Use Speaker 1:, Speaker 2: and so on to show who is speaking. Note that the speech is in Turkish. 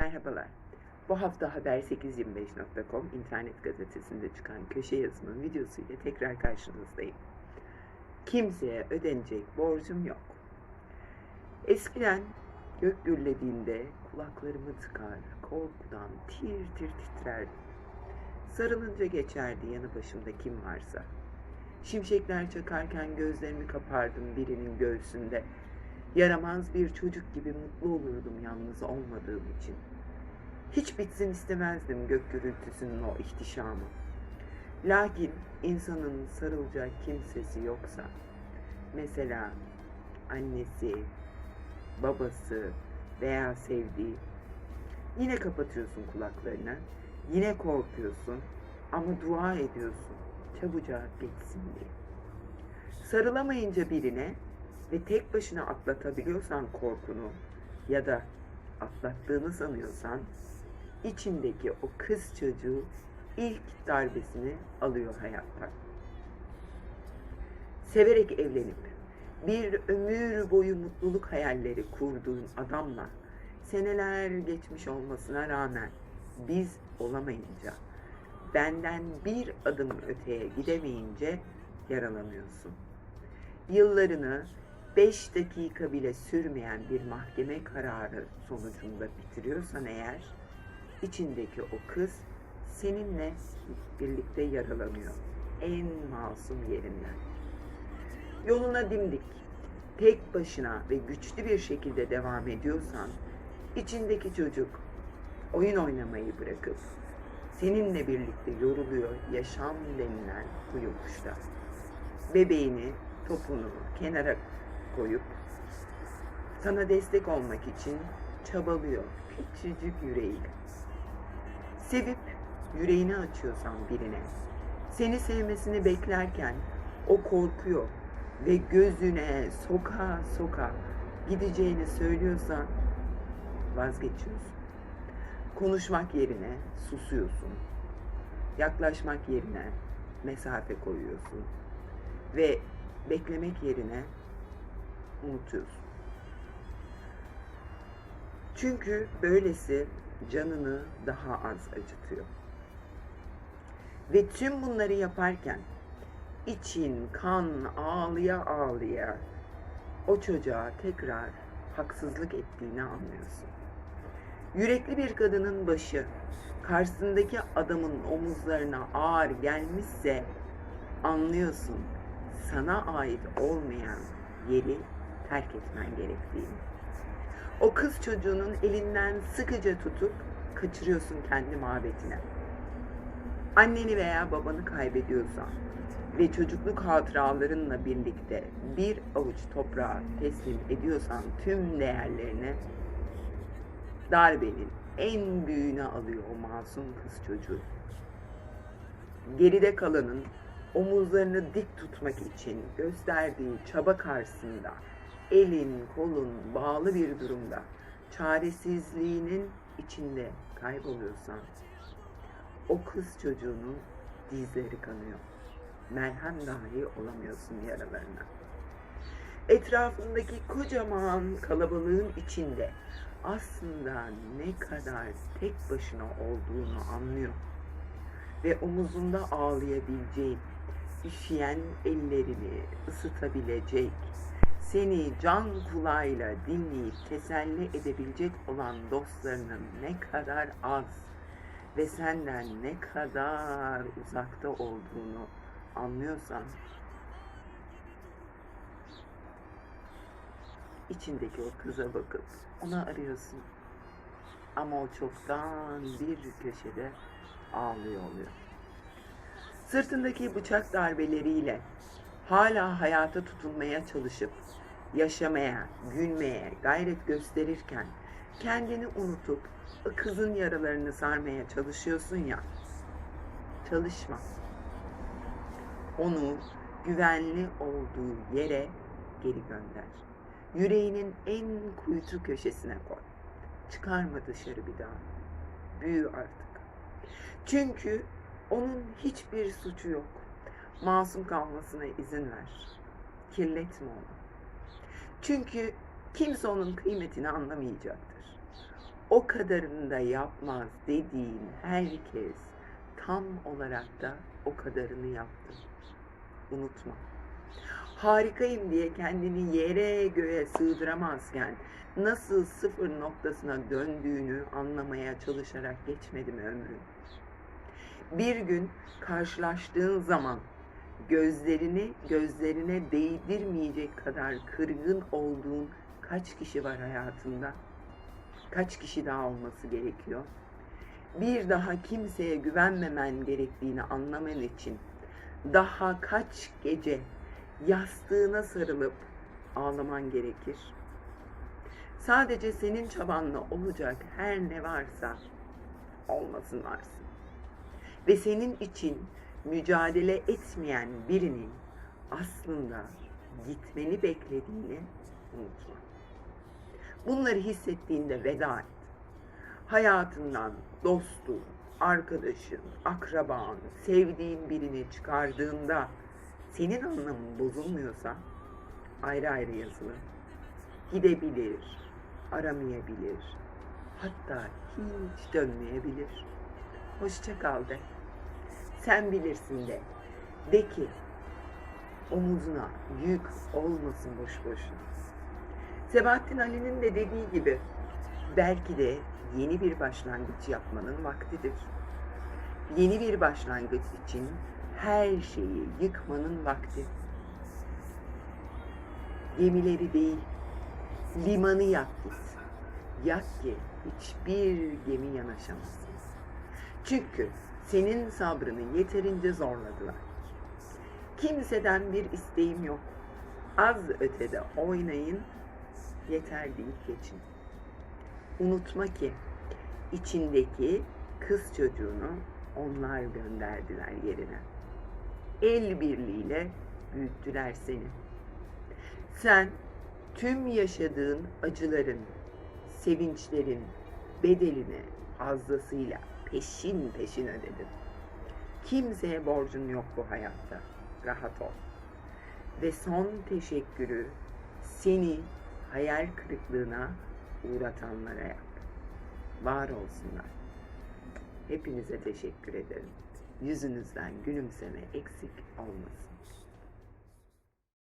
Speaker 1: Merhabalar. Bu hafta haber825.com internet gazetesinde çıkan köşe yazımın videosuyla tekrar karşınızdayım. Kimseye ödenecek borcum yok. Eskiden gök gürlediğinde kulaklarımı tıkar, korkudan tir tir titrerdim. Sarılınca geçerdi yanı başımda kim varsa. Şimşekler çakarken gözlerimi kapardım birinin göğsünde. Yaramaz bir çocuk gibi mutlu olurdum yalnız olmadığım için. Hiç bitsin istemezdim gök gürültüsünün o ihtişamı. Lakin insanın sarılacak kimsesi yoksa, mesela annesi, babası veya sevdiği, yine kapatıyorsun kulaklarını, yine korkuyorsun ama dua ediyorsun çabucak geçsin diye. Sarılamayınca birine ve tek başına atlatabiliyorsan korkunu ya da atlattığını sanıyorsan içindeki o kız çocuğu ilk darbesini alıyor hayatta. Severek evlenip bir ömür boyu mutluluk hayalleri kurduğun adamla seneler geçmiş olmasına rağmen biz olamayınca benden bir adım öteye gidemeyince yaralanıyorsun. Yıllarını beş dakika bile sürmeyen bir mahkeme kararı sonucunda bitiriyorsan eğer, içindeki o kız seninle birlikte yaralanıyor. En masum yerinden. Yoluna dimdik, tek başına ve güçlü bir şekilde devam ediyorsan, içindeki çocuk oyun oynamayı bırakıp seninle birlikte yoruluyor yaşam denilen bu yokuşta. Bebeğini, topunu kenara koyup sana destek olmak için çabalıyor küçücük yüreğiyle. Sevip yüreğini açıyorsan birine, seni sevmesini beklerken o korkuyor ve gözüne soka soka gideceğini söylüyorsan vazgeçiyorsun. Konuşmak yerine susuyorsun. Yaklaşmak yerine mesafe koyuyorsun. Ve beklemek yerine unutuyorsun. Çünkü böylesi canını daha az acıtıyor. Ve tüm bunları yaparken için kan ağlıya ağlıya o çocuğa tekrar haksızlık ettiğini anlıyorsun. Yürekli bir kadının başı karşısındaki adamın omuzlarına ağır gelmişse anlıyorsun sana ait olmayan yeri terk etmen gerektiğini. O kız çocuğunun elinden sıkıca tutup kaçırıyorsun kendi mabetine. Anneni veya babanı kaybediyorsan ve çocukluk hatıralarınla birlikte bir avuç toprağa teslim ediyorsan tüm değerlerini darbenin en büyüğünü alıyor o masum kız çocuğu. Geride kalanın omuzlarını dik tutmak için gösterdiği çaba karşısında elin kolun bağlı bir durumda çaresizliğinin içinde kayboluyorsan o kız çocuğunun dizleri kanıyor. Merhem dahi olamıyorsun yaralarına. Etrafındaki kocaman kalabalığın içinde aslında ne kadar tek başına olduğunu anlıyor. Ve omuzunda ağlayabileceğin, üşüyen ellerini ısıtabilecek, seni can kulağıyla dinleyip teselli edebilecek olan dostlarının ne kadar az ve senden ne kadar uzakta olduğunu anlıyorsan içindeki o kıza bakıp onu arıyorsun. Ama o çoktan bir köşede ağlıyor oluyor. Sırtındaki bıçak darbeleriyle hala hayata tutunmaya çalışıp yaşamaya, gülmeye gayret gösterirken kendini unutup kızın yaralarını sarmaya çalışıyorsun ya. Çalışma. Onu güvenli olduğu yere geri gönder. Yüreğinin en kuytu köşesine koy. Çıkarma dışarı bir daha. Büyü artık. Çünkü onun hiçbir suçu yok. Masum kalmasına izin ver. Kirletme onu. Çünkü kimse onun kıymetini anlamayacaktır. o kadarını da yapmaz dediğin herkes tam olarak da o kadarını yaptı. Unutma. Harikayım diye kendini yere göğe sığdıramazken nasıl sıfır noktasına döndüğünü anlamaya çalışarak geçmedi mi ömrün? Bir gün karşılaştığın zaman gözlerini gözlerine değdirmeyecek kadar kırgın olduğun kaç kişi var hayatında? Kaç kişi daha olması gerekiyor? Bir daha kimseye güvenmemen gerektiğini anlaman için daha kaç gece yastığına sarılıp ağlaman gerekir? Sadece senin çabanla olacak her ne varsa olmasın varsın. Ve senin için mücadele etmeyen birinin aslında gitmeni beklediğini unutma. Bunları hissettiğinde veda et. Hayatından dostun, arkadaşın, akraban, sevdiğin birini çıkardığında senin anlamın bozulmuyorsa ayrı ayrı yazılı. Gidebilir, aramayabilir, hatta hiç dönmeyebilir. Hoşça de. Sen bilirsin de. De ki omuzuna yük olmasın boş boşuna. Sebahattin Ali'nin de dediği gibi belki de yeni bir başlangıç yapmanın vaktidir. Yeni bir başlangıç için her şeyi yıkmanın vakti. Gemileri değil, limanı yak git. Yak ki hiçbir gemi yanaşamasın. Çünkü senin sabrını yeterince zorladılar. Kimseden bir isteğim yok. Az ötede oynayın, yeter deyip geçin. Unutma ki içindeki kız çocuğunu onlar gönderdiler yerine. El birliğiyle büyüttüler seni. Sen tüm yaşadığın acıların, sevinçlerin bedelini fazlasıyla peşin peşin ödedin. Kimseye borcun yok bu hayatta. Rahat ol. Ve son teşekkürü seni hayal kırıklığına uğratanlara yap. Var olsunlar. Hepinize teşekkür ederim. Yüzünüzden gülümseme eksik olmasın.